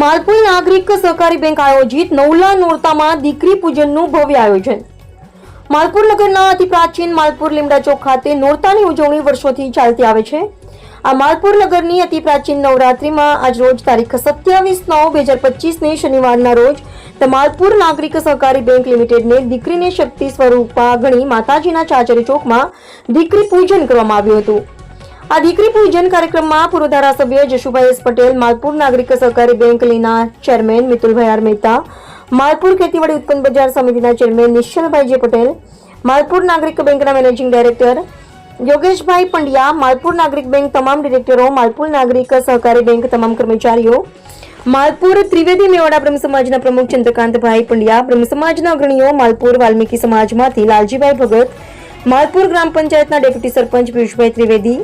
માલપુર નાગરિક સહકારી બેંક આયોજિત નવલા નોરતામાં દીકરી પૂજનનું ભવ્ય આયોજન. માલપુર નગરના અતિ પ્રાચીન માલપુર લીમડા ચોક ખાતે નોરતાની ઉજવણી વર્ષોથી ચાલતી આવે છે. આ માલપુર નગરની અતિ પ્રાચીન નવરાત્રીમાં આજ રોજ તારીખ સત્યાવીસ નવ બે હજાર પચીસને શનિવારના રોજ માલપુર નાગરિક સહકારી બેંક લિમિટેડને દીકરીને શક્તિ સ્વરૂપા ગણી માતાજીના ચાચરી ચોકમાં દીકરી પૂજન કરવામાં આવ્યું હતું. આ દીકરી પૂજન કાર્યક્રમમાં પૂર્વ ધારાસભ્ય જશુભાઈ એસ પટેલ, માલપુર નાગરિક સહકારી બેંક લીના ચેરમેન મિતુલભાઈ આર મહેતા, માલપુર ખેતીવાડી ઉત્પન્ન બજાર સમિતિના ચેરમેન નિશ્ચલભાઈ જે પટેલ, માલપુર નાગરિક બેંકના managing director Yogeshbhai Pandya, Malpur Nagarik bank તમામ ડિરેક્ટરો, માલપુર નાગરિક સહકારી બેંક તમામ કર્મચારીઓ, માલપુર ત્રિવેદી મેવાડા બ્રહ્મ સમાજના પ્રમુખ ચંદ્રકાંતભાઈ પંડ્યા, બ્રહ્મ સમાજના અગ્રણીઓ, માલપુર વાલ્મીકી સમાજમાંથી લાલજીભાઈ ભગત માલપુર ગ્રામ પંચાયતના ડેપ્યુટી સરપંચ પિયુષભાઈ ત્રિવેદી,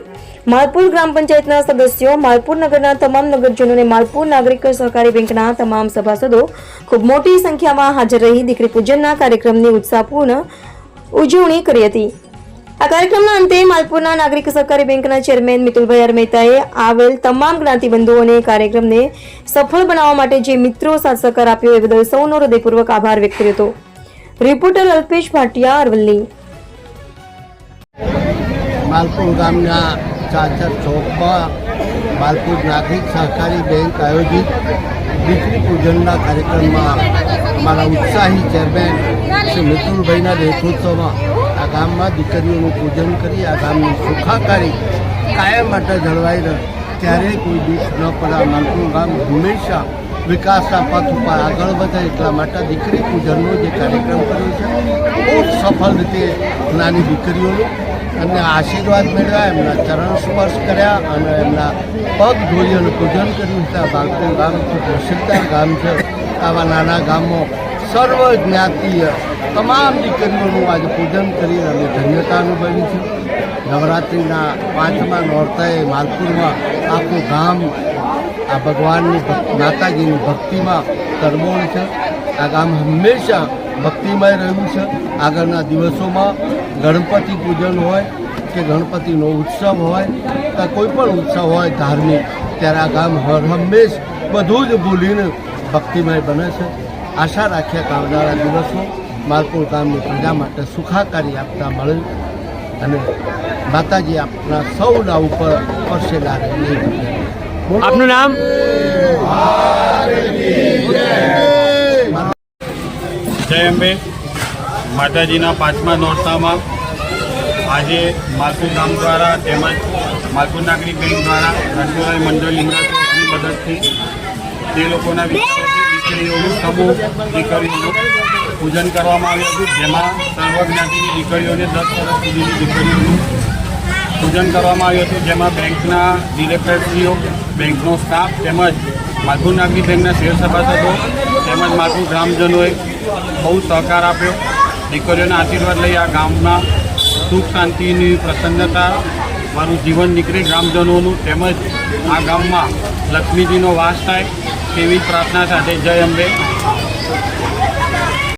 માલપુર ગ્રામ પંચાયતના સદસ્યો, માલપુર નગરના તમામ નગરજનોને માલપુર નાગરિક સહકારી બેંકના તમામ સભાસદો ખૂબ મોટી સંખ્યામાં હાજર રહી દીકરી પૂજનના કાર્યક્રમની ઉત્સાહપૂર્ણ ઉજવણી કરી હતી. આ કાર્યક્રમના અંતે માલપુરના નાગરિક સહકારી બેંકના ચેરમેન મિતુલભાઈ આર મહેતાએ આવેલ તમામ જ્ઞાતિબંધુઓને કાર્યક્રમને સફળ બનાવવા માટે જે મિત્રો સાથ સહકાર આપ્યો એ બદલ સૌનો હૃદયપૂર્વક આભાર વ્યક્ત કર્યો હતો. રિપોર્ટર અલ્પેશ ભાટિયા અરવલ્લી. માલપુર ગામના ચાચર ચોકમાં માલપુર નાગરિક સહકારી બેંક આયોજિત દીકરી પૂજનના કાર્યક્રમમાં અમારા ઉત્સાહી ચેરમેન શ્રી મિતુલભાઈના નેતૃત્વમાં આ ગામમાં દીકરીઓનું પૂજન કરી આ ગામની સુખાકારી કાયમ માટે જળવાઈ રહે. ક્યારેય કોઈ દુઃખ ન પડે. માલપુર ગામ હંમેશા વિકાસના પથ ઉપર આગળ વધે એટલા માટે દીકરી પૂજનનો જે કાર્યક્રમ કર્યો છે બહુ સફળ રીતે નાની દીકરીઓનું એમને આશીર્વાદ મેળવ્યા, એમના ચરણ સ્પર્શ કર્યા અને એમના પગ ધોઈ અને પૂજન કર્યું. છે આ બાળકો ગામ છે, પ્રસિદ્ધ ગામ છે. આવા નાના ગામમાં સર્વ જ્ઞાતિય, તમામ દીકરીઓનું આજે પૂજન કરી અને ધન્યતા અનુભવી છે. નવરાત્રિના પાંચમા નોરતાએ માલપુરમાં આખું ગામ આ ભગવાનની માતાજીની ભક્તિમાં તરબોળ છે. આ ગામ હંમેશા ભક્તિમય રહ્યું છે. આગળના દિવસોમાં ગણપતિ પૂજન હોય કે ગણપતિનો ઉત્સવ હોય કે કોઈ પણ ઉત્સવ હોય ધાર્મિક ત્યારે આ ગામ હર હંમેશ બધું જ ભૂલીને ભક્તિમય બને છે. આશા રાખ્યા કે આવનારા દિવસો માલપુર ગામની પ્રજા માટે સુખાકારી આપતા મળે અને માતાજી આપણા સૌના ઉપર પરસેલા રહે આપનું નામ? જય અંબે. માતાજીના પાંચમા નોરતામાં આજે માલપુર ગામ દ્વારા તેમજ માલપુર નાગરિક બેંક દ્વારા રસોઈ મંડળ ચોકની મદદથી તે લોકોના દીકરીઓનું સમૂહ દીકરીઓનું પૂજન કરવામાં આવ્યું હતું, જેમાં સર્વ દીકરીઓને દસ વર્ષ સુધીની દીકરીઓનું પૂજન કરવામાં આવ્યું હતું, જેમાં બેંકના ડિરેક્ટરશ્રીઓ, બેંકનો સ્ટાફ તેમજ માલપુર નાગરિક બેંકના શેર સભાસદો તેમજ માલપુર ગ્રામજનોએ બહુ સહકાર આપ્યો. દીકરીઓના આશીર્વાદ લઈ આ ગામના સુખ, શાંતિની પ્રસન્નતા, મારું જીવન નીકળે ગ્રામજનોનું તેમજ આ ગામમાં લક્ષ્મીજીનો વાસ થાય તેવી પ્રાર્થના સાથે જય અંબે.